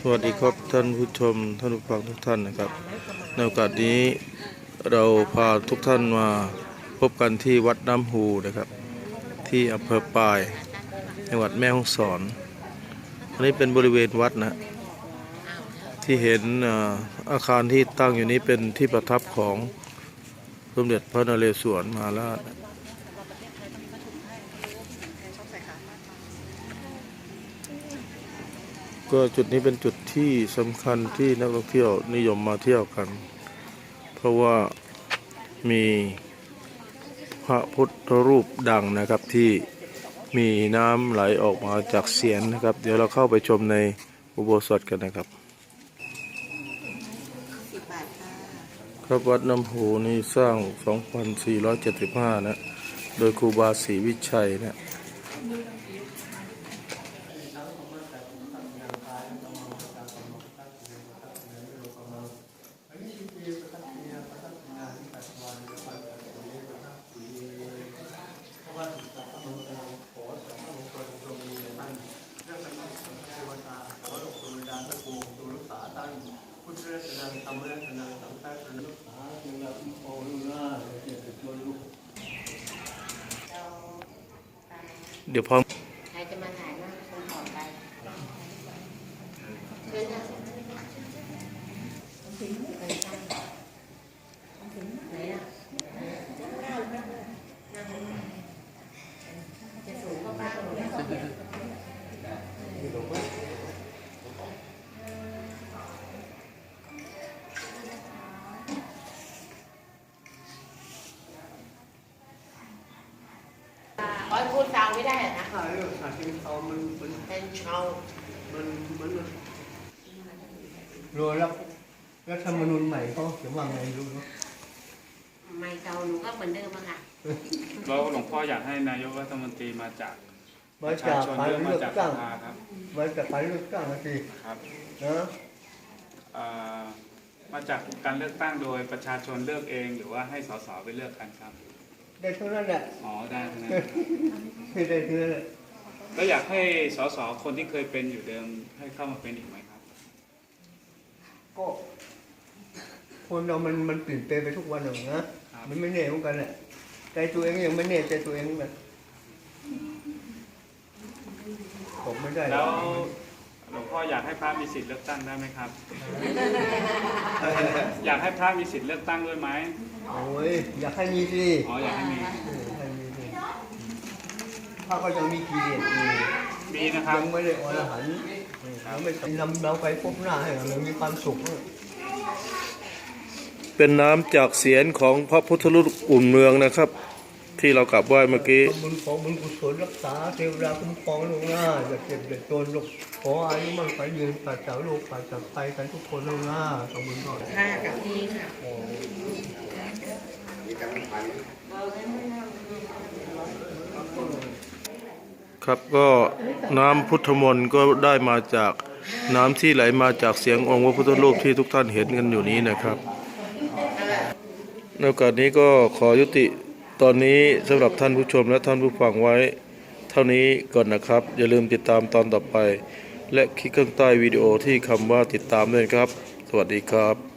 สวัสดีครับท่านผู้ชมท่านผู้ฟังทุกท่านนะครับ ในโอกาสนี้เราพาทุกท่านมาพบกันที่วัดน้ำฮูนะครับ ที่อำเภอปายจังหวัดแม่ฮ่องสอนอันนี้เป็นบริเวณวัดนะที่เห็นเอ่ออาคารที่ตั้งอยู่นี้เป็นที่ประทับของสมเด็จพระนเรศวรมหาราช ก็จุดนี้เป็นจุดที่สำคัญที่นักท่องเที่ยวนิยมมาเที่ยวกัน เพราะว่ามีพระพุทธรูปดังนะครับที่มีน้ำไหลออกมาจากเสียนนะครับ เดี๋ยวเราเข้าไปชมในอุโบสถกันนะครับสิบบาทค่ะครับวัดน้ำหูนี่สร้าง 2475 นะ โดยครูบาศรีวิชัยนะ เดี๋ยวพอม ใครจะมาถ่ายนะคนต่อไปเชิญนะ ไหนอะจะสูงก็บ้างอ๋อพูดซาวไม่ได้เหรอนะถ่ายเรื่องฉา รอรับรัฐธรรมนูญใหม่เขาเขียนว่าไงรู้ไหมไม่เก่าหนูก็เหมือนเดิมอะค่ะแล้วหลวงพ่ออยากให้นายกรัฐมนตรีมาจากปมาระชาจากชนการหรือมาเลือกจากสตั้งภาครับมาจากการเลือกตั้งนะสิครับนะเอ่อมาจากการเลือกตั้งโดยประชาชนเลือกเองหรือว่าให้สสไปเลือกกันครับได้เท่านั้นแหละอ๋อได้ทั้งนั้นไม่ได้เท่านั้นแหละแล้วอยากให้สสคนที่เคยเป็นอยู่เดิมให้เข้ามาเป็นอีกไหมครับ ก็ คนเรามันมันเปลี่ยนแปลงไปทุกวันหรอกนะมันไม่แน่เหมือนกันแหละใจตัวเองยังไม่แน่ใจตัวเองเหมือนกันผมไม่ได้หรแล้อวกหลวงพ่ออยากให้พระมีสิทธิ์เลือกตั้งได้ไหมครับ อยากให้พระมีสิทธิ์เลือกตั้งด้วยไหมโอ้ยอยากให้มีสิอ๋ออยากให้มีเออให้มีสิถ้าก็ยังมีกิเลสอยู่มีนะครับยังไม่ได้อรหันต์เราไม่นำเราไปพบหน้าให้เรามีความสุข เป็นน้ำจากเสียนของพระพุทธรูปอุ่นเมืองนะครับ ที่เรากลับไหว้เมื่อกี้บุญของบุญกุศลรักษาเทวดาคุ้มครองลูกหน้าอย่าเจ็บอย่าจนลูกขออายุมันขวัญยืนปราศจากโรคปราศจากภัยกันทุกคนลูกหน้าขอบคุณก่อนค่ะกับพี่ค่ะครับก็น้ำพุทธมนต์ก็ได้มาจากน้ำที่ไหลมาจากเสียงองค์พระพุทธรูปที่ทุกท่านเห็นกันอยู่นี้นะครับ ในโอกาสนี้ก็ขอยุติตอนนี้สำหรับท่านผู้ชมและท่านผู้ฟังไว้ เท่านี้ก่อนนะครับ อย่าลืมติดตามตอนต่อไป และคลิกข้างใต้วิดีโอที่คำว่าติดตามด้วยครับ สวัสดีครับ